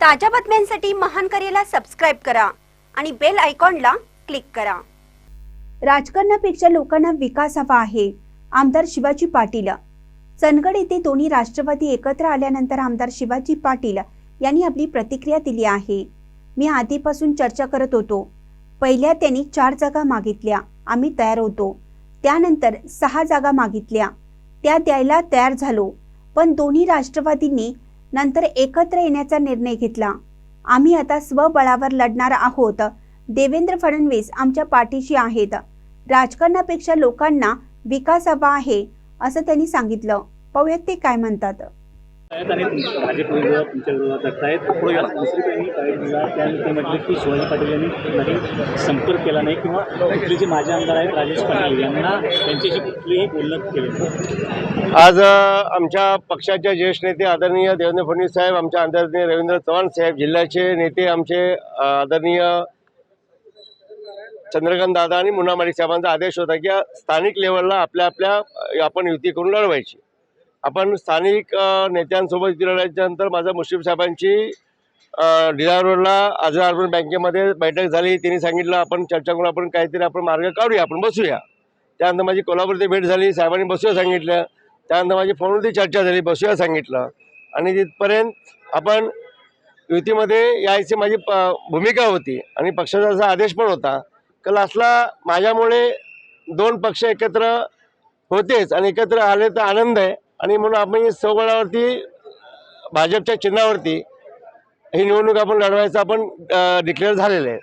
ताज्या बातम्यांसाठी महान करेला सबस्क्राईब करा आणि बेल आयकॉनला क्लिक करा. राजकारणापेक्षा लोकांना विकास हवा आहे आमदार शिवाजी पाटील. चंदगड येथे दोन्ही राष्ट्रवादी एकत्र आल्यानंतर आमदार शिवाजी पाटील यांनी आपली प्रतिक्रिया दिली आहे. मी आधीपासून चर्चा करत होतो. पहिल्या त्यांनी चार जागा मागितल्या आम्ही तयार होतो. त्यानंतर सहा जागा मागितल्या. त्या द्यायला तयार झालो. पण दोन्ही राष्ट्रवादींनी नंतर एकत्र येण्याचा निर्णय घेतला. आम्ही आता स्वबळावर लढणार आहोत. देवेंद्र फडणवीस आमच्या पाठीशी आहेत. राजकारणापेक्षा लोकांना विकास हवा आहे असं त्यांनी सांगितलं. पाहूयात ते काय म्हणतात? भाजप विरोधात तुमच्या विरोधात आहेत. पुढे गेला दुसरी त्यांनी काय दिला त्यानंतर म्हटलं की शिवाजी पाटील यांनी कुठलाही संपर्क केला नाही किंवा तिथले जे माजी आमदार आहेत राजेश पाटील यांना त्यांच्याशी कुठलेही बोलणं केलं आज आमच्या पक्षाचे ज्येष्ठ नेते आदरणीय देवेंद्र फडणवीस साहेब आमच्या आदरणीय रवींद्र चव्हाण साहेब जिल्ह्याचे नेते आमचे आदरणीय चंद्रकांत दादा आणि मुन्ना माडिक साहेबांचा आदेश होता की स्थानिक लेवलला आपल्या आपल्या आपण युती करून लढवायची. आपण स्थानिक नेत्यांसोबत इथे लढायच्यानंतर माझा मुश्रीफ साहेबांची डिलार रोडला आझाद अर्बन बँकेमध्ये बैठक झाली. त्यांनी सांगितलं आपण चर्चा करून आपण काहीतरी आपण मार्ग काढूया आपण बसूया. त्यानंतर माझी कोल्हापूर भेट झाली साहेबांनी बसूया सांगितलं. त्यानंतर माझी फोनवरती चर्चा झाली बसूया सांगितलं. आणि तिथपर्यंत आपण युतीमध्ये यायची माझी प भूमिका होती. आणि पक्षाचा असा आदेश पण होता. का असला माझ्यामुळे दोन पक्ष एकत्र होतेच. आणि एकत्र आले तर आनंद आहे. आणि म्हणून आपण सबळावरती भाजपच्या चिन्हावरती ही निवडणूक आपण लढवायचं आपण डिक्लेअर झालेलं आहे.